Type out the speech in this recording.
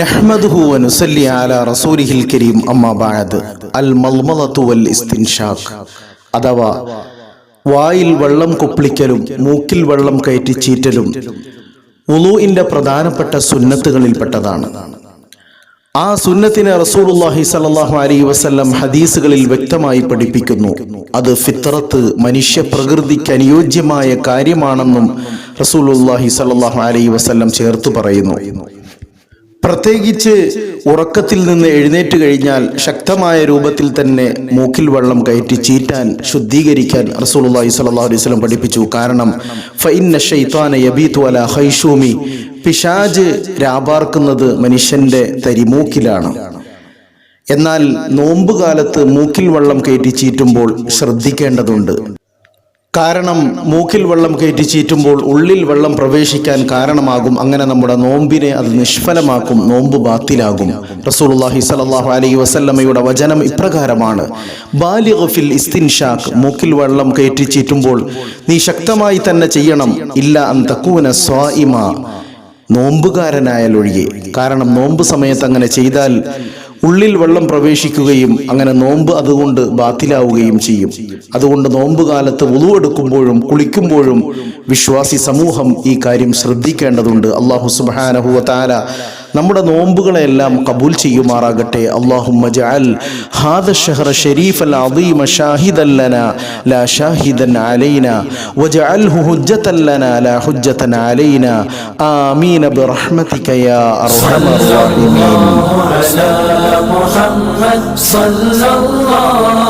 നഹ്മദുഹു അനുസല്ലി അല റസൂലിഹിൽ കരീം അമ്മാബായത് അൽ മൽമലത്തു വൽ ഇസ്തിൻഷാഖ് അഥവാ വായിൽ വെള്ളം കുപ്പിളിക്കലും മൂക്കിൽ വെള്ളം കയറ്റി ചീറ്റലും ഉലൂഇന്റെ പ്രധാനപ്പെട്ട സുന്നത്തുകളിൽപ്പെട്ടതാണ്. ആ സുന്നത്തിനെ റസൂലുല്ലാഹി സല്ലാഹു അലൈ വസല്ലം ഹദീസുകളിൽ വ്യക്തമായി പഠിപ്പിക്കുന്നു. അത് ഫിത്രത്ത് മനുഷ്യ പ്രകൃതിക്ക് അനുയോജ്യമായ കാര്യമാണെന്നും റസൂലുള്ളാഹി സ്വല്ലല്ലാഹു അലൈഹി വസല്ലം ചേർത്ത് പറയുന്നു. പ്രത്യേകിച്ച് ഉറക്കത്തിൽ നിന്ന് എഴുന്നേറ്റ് കഴിഞ്ഞാൽ ശക്തമായ രൂപത്തിൽ തന്നെ മൂക്കിൽ വെള്ളം കയറ്റി ചീറ്റാൻ ശുദ്ധീകരിക്കാൻ റസൂലുള്ളാഹി സ്വല്ലല്ലാഹു അലൈഹി വസല്ലം പഠിപ്പിച്ചു. കാരണം ഫൈന്ന ശൈത്വാന യബീതു അലാ ഹൈഷൂമി പിശാജ് രാപാർക്കുന്നത് മനുഷ്യന്റെ തരിമൂക്കിലാണ്. എന്നാൽ നോമ്പുകാലത്ത് മൂക്കിൽ വെള്ളം കയറ്റി ചീറ്റുമ്പോൾ ശ്രദ്ധിക്കേണ്ടതുണ്ട്. കാരണം മൂക്കിൽ വെള്ളം കയറ്റി ചീറ്റുമ്പോൾ ഉള്ളിൽ വെള്ളം പ്രവേശിക്കാൻ കാരണമാകും. അങ്ങനെ നമ്മുടെ നോമ്പിനെ അത് നിഷ്ഫലമാക്കും നോമ്പ് ബാത്തിലാകും. റസൂലുള്ളാഹി സ്വല്ലല്ലാഹു അലൈഹി വസല്ലമയുടെ വചനം ഇപ്രകാരമാണ്. ബാലിഗ് ഫിൽ ഇസ്തിൻഷാഖ് മൂക്കിൽ വെള്ളം കയറ്റി ചീറ്റുമ്പോൾ നീ ശക്തമായി തന്നെ ചെയ്യണം. ഇല്ല അന്തക്കൂന സ്വാഇമ നോമ്പുകാരനായാലൊഴികെ. കാരണം നോമ്പ് സമയത്ത് അങ്ങനെ ചെയ്താൽ ഉള്ളിൽ വെള്ളം പ്രവേശിക്കുകയും അങ്ങനെ നോമ്പ് അതുകൊണ്ട് ബാത്തിലാവുകയും ചെയ്യും. അതുകൊണ്ട് നോമ്പ് കാലത്ത് ഉളുവെടുക്കുമ്പോഴും കുളിക്കുമ്പോഴും വിശ്വാസി സമൂഹം ഈ കാര്യം ശ്രദ്ധിക്കേണ്ടതുണ്ട്. അള്ളാഹു സുബാനഹുവ താല നമ്മുടെ നോമ്പുകളെല്ലാം കബൂൽ ചെയ്യുമാറാകട്ടെ അള്ളാഹുമ്മ ജഅൽ ഹാദ الشهر الشريف العظيم شاهدا لنا لا شاهدا علينا وجعله حجة لنا لا حجة علينا آمين برحمتك يا أرحم الراحمين على محمد صلى الله